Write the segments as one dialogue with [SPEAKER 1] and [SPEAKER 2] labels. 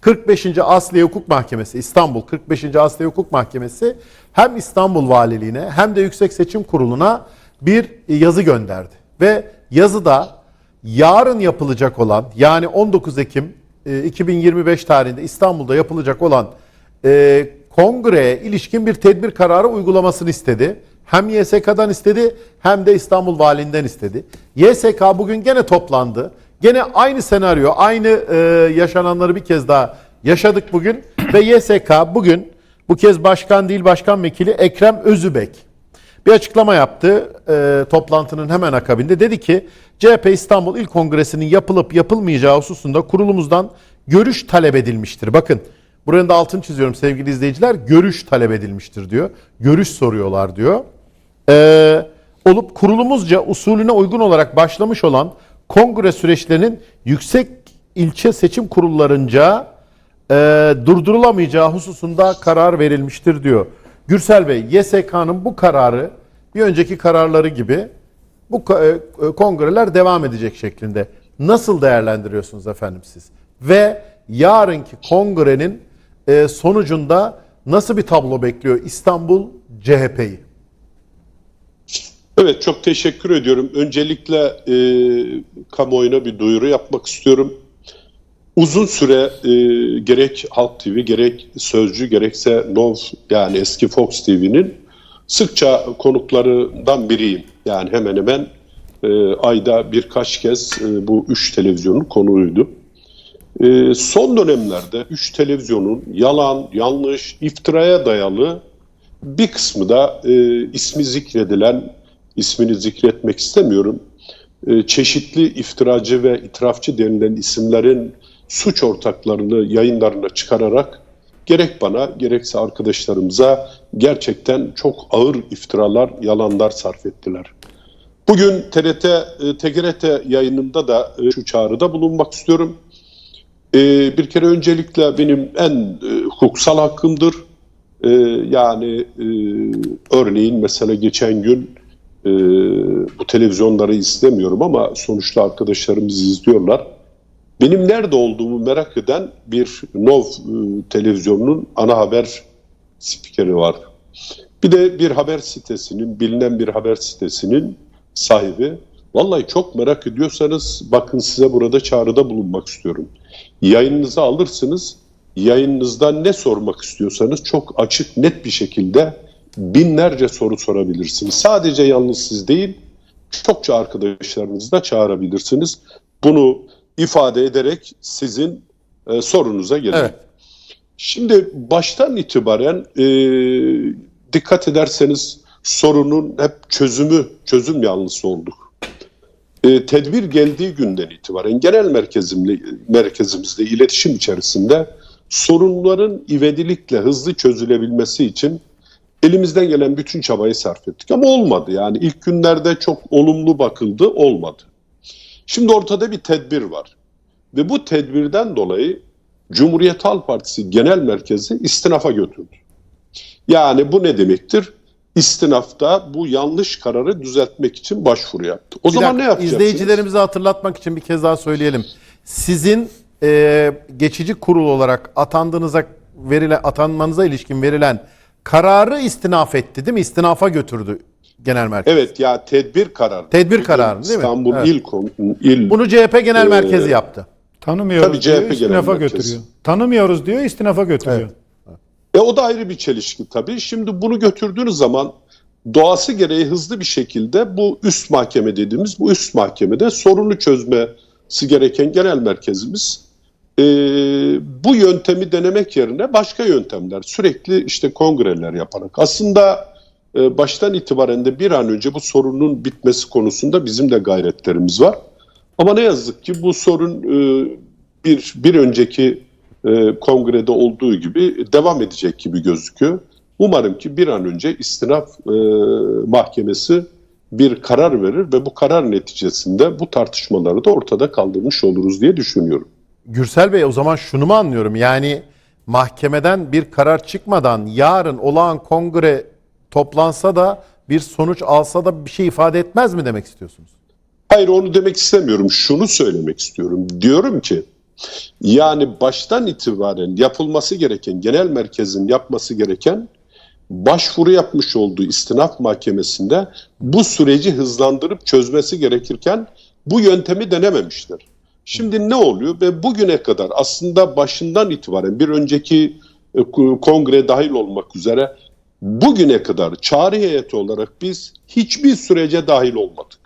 [SPEAKER 1] 45. Asliye Hukuk Mahkemesi İstanbul 45. Asliye Hukuk Mahkemesi hem İstanbul Valiliğine hem de Yüksek Seçim Kurulu'na bir yazı gönderdi. Ve yazıda yarın yapılacak olan yani 19 Ekim e, 2025 tarihinde İstanbul'da yapılacak olan e, kongreye ilişkin bir tedbir kararı uygulamasını istedi. Hem YSK'dan istedi hem de İstanbul Valiliğinden istedi. YSK bugün gene toplandı. Gene aynı senaryo, aynı e, yaşananları bir kez daha yaşadık bugün. Ve YSK bugün bu kez başkan değil başkan vekili Ekrem Özübek bir açıklama yaptı e, toplantının hemen akabinde. Dedi ki CHP İstanbul İl Kongresi'nin yapılıp yapılmayacağı hususunda kurulumuzdan görüş talep edilmiştir. Bakın buranın da altını çiziyorum sevgili izleyiciler. Görüş talep edilmiştir diyor. Görüş soruyorlar diyor. E, olup kurulumuzca usulüne uygun olarak başlamış olan kongre süreçlerinin yüksek ilçe seçim kurullarınca e, durdurulamayacağı hususunda karar verilmiştir diyor. Gürsel Bey, YSK'nın bu kararı bir önceki kararları gibi bu ko- e, kongreler devam edecek şeklinde. Nasıl değerlendiriyorsunuz efendim siz? Ve yarınki kongrenin e, sonucunda nasıl bir tablo bekliyor İstanbul CHP'yi?
[SPEAKER 2] Evet çok teşekkür ediyorum. Öncelikle e, kamuoyuna bir duyuru yapmak istiyorum. Uzun süre e, gerek Halk TV gerek Sözcü gerekse Nov yani eski Fox TV'nin sıkça konuklarından biriyim. Yani hemen hemen e, ayda birkaç kez e, bu üç televizyonun konuğuydu. E, son dönemlerde üç televizyonun yalan, yanlış, iftiraya dayalı bir kısmı da e, ismi zikredilen, ismini zikretmek istemiyorum, e, çeşitli iftiracı ve itirafçı denilen isimlerin suç ortaklarını yayınlarına çıkararak gerek bana gerekse arkadaşlarımıza gerçekten çok ağır iftiralar, yalanlar sarf ettiler. Bugün TRT, e, TGRT yayınında da e, şu çağrıda bulunmak istiyorum. E, bir kere öncelikle benim en e, hukuksal hakkımdır. E, yani e, örneğin mesela geçen gün e, bu televizyonları izlemiyorum ama sonuçta arkadaşlarımız izliyorlar. Benim nerede olduğumu merak eden bir Nov e, televizyonunun ana haber spikeri var. Bir de bir haber sitesinin, bilinen bir haber sitesinin sahibi. Vallahi çok merak ediyorsanız bakın size burada çağrıda bulunmak istiyorum. Yayınınızı alırsınız. Yayınınızda ne sormak istiyorsanız çok açık, net bir şekilde binlerce soru sorabilirsiniz. Sadece yalnız siz değil, çokça arkadaşlarınızı da çağırabilirsiniz. Bunu ifade ederek sizin e, sorunuza gelin.
[SPEAKER 1] Evet.
[SPEAKER 2] Şimdi baştan itibaren e, dikkat ederseniz sorunun hep çözümü, çözüm yanlısı olduk. E, tedbir geldiği günden itibaren genel merkezimle, merkezimizde iletişim içerisinde sorunların ivedilikle hızlı çözülebilmesi için elimizden gelen bütün çabayı sarf ettik. Ama olmadı yani ilk günlerde çok olumlu bakıldı olmadı. Şimdi ortada bir tedbir var. Ve bu tedbirden dolayı Cumhuriyet Halk Partisi Genel Merkezi istinafa götürdü. Yani bu ne demektir? İstinafta bu yanlış kararı düzeltmek için başvuru yaptı. O
[SPEAKER 1] Bir
[SPEAKER 2] zaman
[SPEAKER 1] dakika,
[SPEAKER 2] ne yapacaksınız?
[SPEAKER 1] İzleyicilerimize hatırlatmak için bir kez daha söyleyelim. Sizin e, geçici kurul olarak atandığınıza verilen atanmanıza ilişkin verilen kararı istinaf etti değil mi? İstinafa götürdü genel merkez.
[SPEAKER 2] Evet ya tedbir kararı.
[SPEAKER 1] Tedbir kararı değil mi?
[SPEAKER 2] İstanbul
[SPEAKER 1] Evet.
[SPEAKER 2] İl, Kon- İl
[SPEAKER 1] Bunu CHP genel
[SPEAKER 2] Ee,
[SPEAKER 1] merkezi yaptı.
[SPEAKER 3] Tanımıyoruz
[SPEAKER 2] Tabii
[SPEAKER 3] diyor,
[SPEAKER 2] CHP
[SPEAKER 3] istinafa
[SPEAKER 2] genel merkezi.
[SPEAKER 3] götürüyor. Tanımıyoruz diyor, istinafa götürüyor.
[SPEAKER 2] E o da ayrı bir çelişki tabii. Şimdi bunu götürdüğünüz zaman doğası gereği hızlı bir şekilde bu üst mahkeme dediğimiz bu üst mahkemede sorunu çözmesi gereken genel merkezimiz e, bu yöntemi denemek yerine başka yöntemler sürekli işte kongreler yaparak aslında e, baştan itibaren de bir an önce bu sorunun bitmesi konusunda bizim de gayretlerimiz var. Ama ne yazık ki bu sorun e, bir bir önceki e, kongrede olduğu gibi devam edecek gibi gözüküyor. Umarım ki bir an önce istinaf e, mahkemesi bir karar verir ve bu karar neticesinde bu tartışmaları da ortada kaldırmış oluruz diye düşünüyorum.
[SPEAKER 1] Gürsel Bey o zaman şunu mu anlıyorum? Yani mahkemeden bir karar çıkmadan yarın olağan kongre toplansa da bir sonuç alsa da bir şey ifade etmez mi demek istiyorsunuz?
[SPEAKER 2] Hayır onu demek istemiyorum. Şunu söylemek istiyorum. Diyorum ki Yani baştan itibaren yapılması gereken, genel merkezin yapması gereken başvuru yapmış olduğu istinaf mahkemesinde bu süreci hızlandırıp çözmesi gerekirken bu yöntemi denememiştir. Şimdi ne oluyor ve bugüne kadar aslında başından itibaren bir önceki e, kongre dahil olmak üzere bugüne kadar çağrı heyeti olarak biz hiçbir sürece dahil olmadık.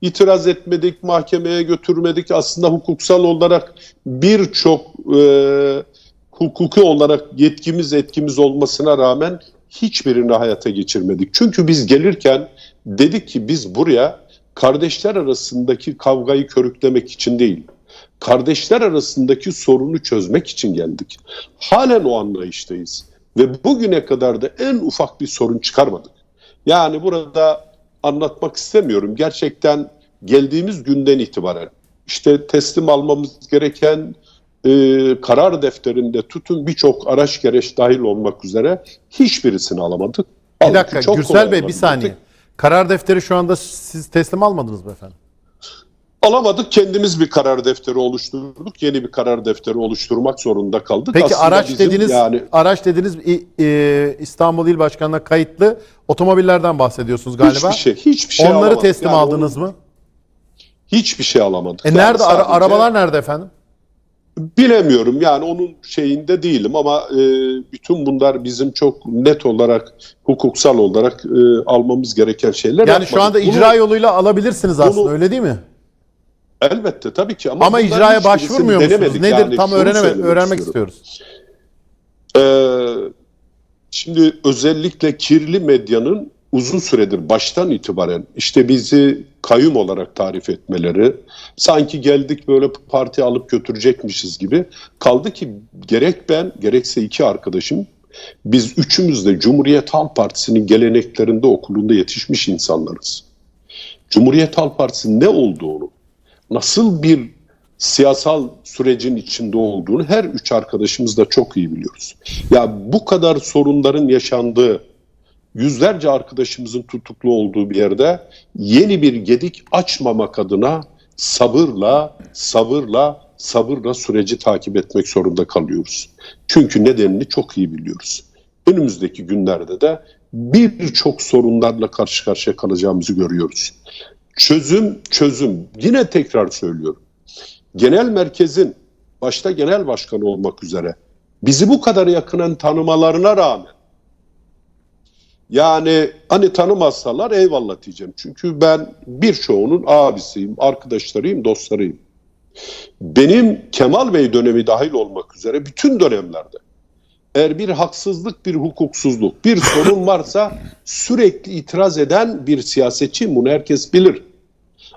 [SPEAKER 2] İtiraz etmedik, mahkemeye götürmedik. Aslında hukuksal olarak birçok e, hukuki olarak yetkimiz etkimiz olmasına rağmen hiçbirini hayata geçirmedik. Çünkü biz gelirken dedik ki biz buraya kardeşler arasındaki kavgayı körüklemek için değil, kardeşler arasındaki sorunu çözmek için geldik. Halen o anlayıştayız ve bugüne kadar da en ufak bir sorun çıkarmadık. Yani burada anlatmak istemiyorum. Gerçekten geldiğimiz günden itibaren işte teslim almamız gereken e, karar defterinde tutun birçok araç gereç dahil olmak üzere hiçbirisini alamadık.
[SPEAKER 1] Bir
[SPEAKER 2] Halbuki
[SPEAKER 1] dakika
[SPEAKER 2] çok
[SPEAKER 1] Gürsel
[SPEAKER 2] kolay
[SPEAKER 1] Bey bir saniye. Karar defteri şu anda siz teslim almadınız mı efendim?
[SPEAKER 2] Alamadık kendimiz bir karar defteri oluşturduk. Yeni bir karar defteri oluşturmak zorunda kaldık.
[SPEAKER 1] Peki
[SPEAKER 2] Aslında
[SPEAKER 1] araç
[SPEAKER 2] bizim
[SPEAKER 1] dediniz
[SPEAKER 2] yani
[SPEAKER 1] araç dediniz e, İstanbul İl Başkanı'na kayıtlı otomobillerden bahsediyorsunuz galiba.
[SPEAKER 2] hiçbir şey hiçbir şey
[SPEAKER 1] Onları
[SPEAKER 2] alamadık.
[SPEAKER 1] teslim
[SPEAKER 2] Yani
[SPEAKER 1] aldınız
[SPEAKER 2] onu-
[SPEAKER 1] mı?
[SPEAKER 2] Hiçbir şey alamadık.
[SPEAKER 1] E
[SPEAKER 2] Yani
[SPEAKER 1] nerede
[SPEAKER 2] sadece-
[SPEAKER 1] arabalar nerede efendim?
[SPEAKER 2] Bilemiyorum yani onun şeyinde değilim ama e, bütün bunlar bizim çok net olarak hukuksal olarak e, almamız gereken şeyler.
[SPEAKER 1] Yani şu anda
[SPEAKER 2] yapmadık. Bunu
[SPEAKER 1] icra yoluyla alabilirsiniz aslında
[SPEAKER 2] bunu-
[SPEAKER 1] öyle değil mi?
[SPEAKER 2] Elbette tabii ki ama,
[SPEAKER 1] Ama icraya başvurmuyor musunuz?
[SPEAKER 2] denemedik.
[SPEAKER 1] Nedir
[SPEAKER 2] Yani
[SPEAKER 1] tam
[SPEAKER 2] şunu
[SPEAKER 1] öğreneme,
[SPEAKER 2] söylemek
[SPEAKER 1] öğrenmek
[SPEAKER 2] istiyorum.
[SPEAKER 1] istiyoruz.
[SPEAKER 2] Ee, şimdi özellikle kirli medyanın uzun süredir baştan itibaren işte bizi kayyum olarak tarif etmeleri, sanki geldik böyle parti alıp götürecekmişiz gibi kaldı ki gerek ben gerekse iki arkadaşım biz üçümüz de Cumhuriyet Halk Partisi'nin geleneklerinde okulunda yetişmiş insanlarız. Cumhuriyet Halk Partisi ne olduğunu, nasıl bir siyasal sürecin içinde olduğunu her üç arkadaşımız da çok iyi biliyoruz. Ya bu kadar sorunların yaşandığı, yüzlerce arkadaşımızın tutuklu olduğu bir yerde yeni bir gedik açmamak adına sabırla, sabırla, sabırla süreci takip etmek zorunda kalıyoruz. Çünkü nedenini çok iyi biliyoruz. Önümüzdeki günlerde de birçok sorunlarla karşı karşıya kalacağımızı görüyoruz. Çözüm, çözüm. Yine tekrar söylüyorum genel merkezin başta genel başkanı olmak üzere bizi bu kadar yakından tanımalarına rağmen yani hani tanımazsalar eyvallah diyeceğim. Çünkü ben birçoğunun abisiyim, arkadaşlarıyım, dostlarıyım. Benim Kemal Bey dönemi dahil olmak üzere bütün dönemlerde eğer bir haksızlık, bir hukuksuzluk, bir sorun varsa sürekli itiraz eden bir siyasetçi bunu herkes bilir.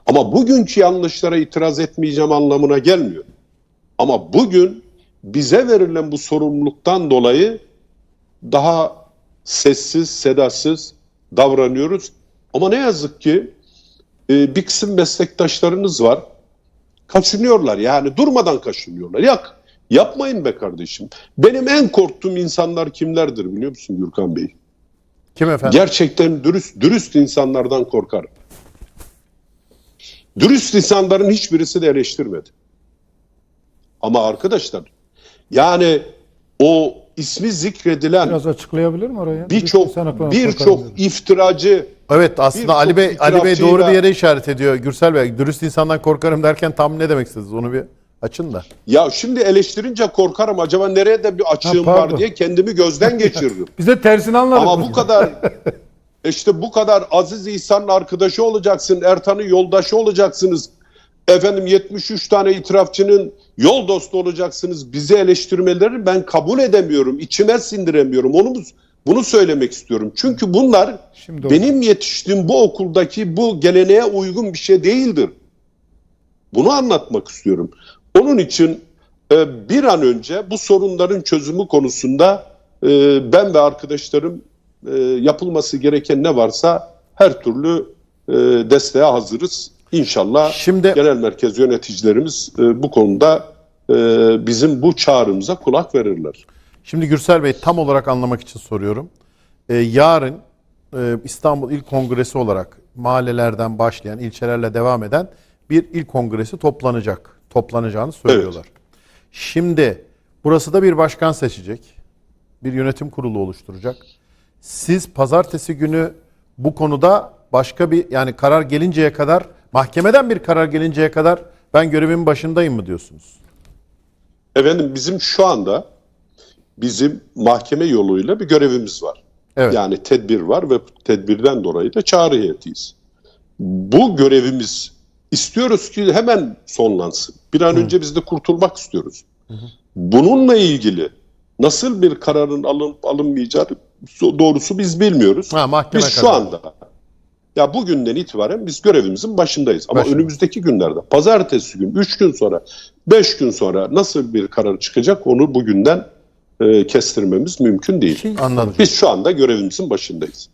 [SPEAKER 2] Ama bugünkü yanlışlara itiraz etmeyeceğim anlamına gelmiyor. Ama bugün bize verilen bu sorumluluktan dolayı daha sessiz, sedasız davranıyoruz. Ama ne yazık ki e, bir kısım meslektaşlarınız var. Kaçınıyorlar yani durmadan kaçınıyorlar. Yak, yapmayın be kardeşim. Benim en korktuğum insanlar kimlerdir biliyor musun Gürkan Bey?
[SPEAKER 1] Kim efendim?
[SPEAKER 2] Gerçekten dürüst, dürüst insanlardan korkarım. Dürüst insanların hiçbirisi de eleştirmedi. Ama arkadaşlar yani o ismi zikredilen
[SPEAKER 3] Biraz açıklayabilir mi orayı?
[SPEAKER 2] birçok birçok iftiracı
[SPEAKER 1] Evet aslında Ali Bey Ali Bey doğru bir yere işaret ediyor. Gürsel Bey dürüst insandan korkarım derken tam ne demek istediniz? Onu bir açın da.
[SPEAKER 2] ya şimdi eleştirince korkarım acaba nereye de bir açığım
[SPEAKER 3] Ha,
[SPEAKER 2] var diye kendimi gözden geçiririm.
[SPEAKER 3] Biz de tersini anladık.
[SPEAKER 2] Ama bu kadar işte bu kadar Aziz İhsan'ın arkadaşı olacaksın, Ertan'ın yoldaşı olacaksınız. Efendim 73 tane itirafçının yol dostu olacaksınız. Bizi eleştirmeleri ben kabul edemiyorum. içime sindiremiyorum. Onu bunu söylemek istiyorum. Çünkü bunlar
[SPEAKER 3] Şimdi
[SPEAKER 2] benim yetiştiğim bu okuldaki bu geleneğe uygun bir şey değildir. Bunu anlatmak istiyorum. Onun için e, bir an önce bu sorunların çözümü konusunda e, ben ve arkadaşlarım e, yapılması gereken ne varsa her türlü e, desteğe hazırız. İnşallah
[SPEAKER 1] Şimdi-
[SPEAKER 2] genel merkez yöneticilerimiz e, bu konuda e, bizim bu çağrımıza kulak verirler.
[SPEAKER 1] Şimdi Gürsel Bey tam olarak anlamak için soruyorum. Ee, yarın e, İstanbul İl Kongresi olarak mahallelerden başlayan, ilçelerle devam eden bir il kongresi toplanacak. Toplanacağını söylüyorlar. Şimdi burası da bir başkan seçecek. Bir yönetim kurulu oluşturacak. Siz pazartesi günü bu konuda başka bir yani karar gelinceye kadar mahkemeden bir karar gelinceye kadar ben görevimin başındayım mı diyorsunuz?
[SPEAKER 2] Efendim bizim şu anda bizim mahkeme yoluyla bir görevimiz var.
[SPEAKER 1] Evet.
[SPEAKER 2] Yani tedbir var ve tedbirden dolayı da çağrı heyetiyiz. Bu görevimiz istiyoruz ki hemen sonlansın. Bir an önce biz de kurtulmak istiyoruz. Bununla ilgili nasıl bir kararın alınıp alınmayacağı doğrusu biz bilmiyoruz.
[SPEAKER 1] Ha, mahkeme
[SPEAKER 2] biz şu anda ya bugünden itibaren biz görevimizin başındayız. Ama
[SPEAKER 1] Başında.
[SPEAKER 2] önümüzdeki günlerde pazartesi gün, 3 gün sonra, 5 gün sonra nasıl bir karar çıkacak onu bugünden e, kestirmemiz mümkün değil.
[SPEAKER 1] Anladım.
[SPEAKER 2] Biz şu anda görevimizin başındayız.